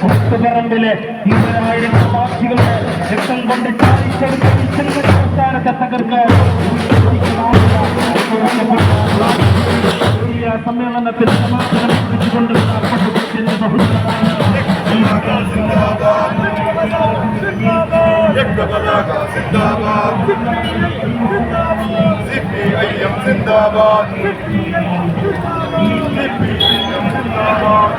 പുഷ്പറമ്പിലെ ഇരുപതിനായിരം പ്രവാസികളുടെ രക്തം കൊണ്ട് സംസ്ഥാനത്തെ തകർക്ക് സമ്മേളനത്തിൽ സമാപനം കുറിച്ചുകൊണ്ടിരുന്ന സിപിഐ സിന്ദാബാദ്. സിപിഐ സിന്ദാബാദ്.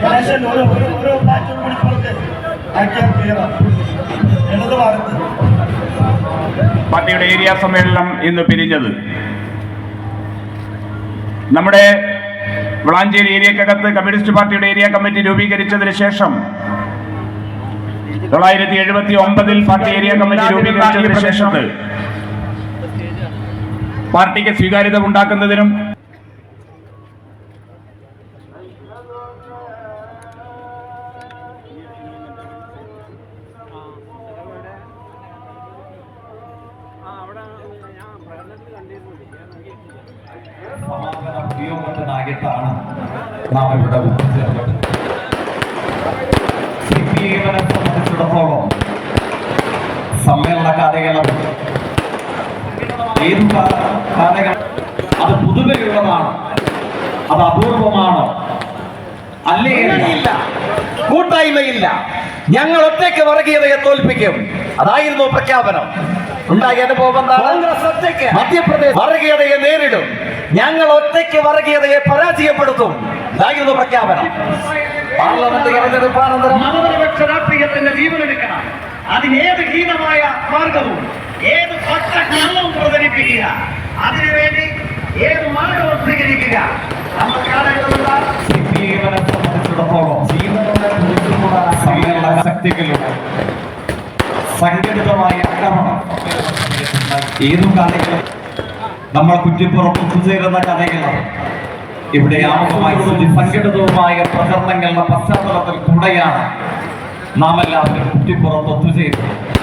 ഗണേശൻ ഓരോ ഓരോ ഒരു പ്ലാറ്റൂൺ കൂടി കൊടുത്ത് ആക്കിയാൽ ക്ലിയറാണ് ഇടത് ഭാഗത്ത് പാർട്ടിയുടെ ഏരിയ സമ്മേളനം ഇന്ന് പിരിഞ്ഞത്. നമ്മുടെ വളാഞ്ചേരി ഏരിയക്കകത്ത് കമ്മ്യൂണിസ്റ്റ് പാർട്ടിയുടെ ഏരിയ കമ്മിറ്റി രൂപീകരിച്ചതിന് ശേഷം തൊള്ളായിരത്തി എഴുപത്തി ഒമ്പതിൽ പാർട്ടി ഏരിയ കമ്മിറ്റി രൂപീകരിച്ചതിന് ശേഷം പാർട്ടിക്ക് സ്വീകാര്യത ഉണ്ടാക്കുന്നതിനും സമാപന ഉപയോഗത്തിനായിട്ടാണ് നാം ഇവിടെ ഒത്തുചേർന്നത് സി പി എമ്മിനെ സംബന്ധിച്ചിടത്തോളം സമ്മേളന കാലയളവ് ഏത് കാലയളവ് അത് പുതുമയുള്ളതാണ് അത് അപൂർവമാണ്. അല്ലേ? ഇല്ല. കൂട്ടായ്മയില്ല. ഞങ്ങൾ ഒറ്റയ്ക്ക് വർഗീയതയെ തോൽപ്പിക്കും. അതായിരുന്നു പ്രഖ്യാപനം. ഉണ്ടായ അനുഭവം എന്താണ്? മധ്യപ്രദേശ് വർഗീയതയെ നേരിടും. ഞങ്ങൾ ഒറ്റയ്ക്ക് വർഗീയതയെ പരാജയപ്പെടുത്തും. ഇതായിരുന്നു പ്രഖ്യാപനം. പാർലമെന്റ് തെരഞ്ഞെടുപ്പാനന്തരം മതനിരപക്ഷ രാഷ്ട്രീയത്തിന്റെ ജീവനെടുക്കണം അതിനേത് ഹീനമായ മാർഗവും ഏത് പട്ടവും കള്ളവും പ്രചരിപ്പിക്കുക അതിനുവേണ്ടി ഏത് മാർഗവും സ്വീകരിക്കുക. നമ്മൾ സംബന്ധിച്ചിടത്തോളം ജീവനോടെ ശക്തികളുടെ സംഘടിതമായ ആക്രമണം. ഏതു കാലങ്ങളും നമ്മൾ കുറ്റിപ്പുറത്ത് ഒത്തുചേരുന്ന കഥകളും ഇവിടെ ആമുഖമായി സംഘടിതവുമായ പ്രചരണങ്ങളുടെ പശ്ചാത്തലത്തിൽ കൂടെയാണ് നാം എല്ലാവരും കുറ്റിപ്പുറത്ത് ഒത്തുചേരുന്നത്.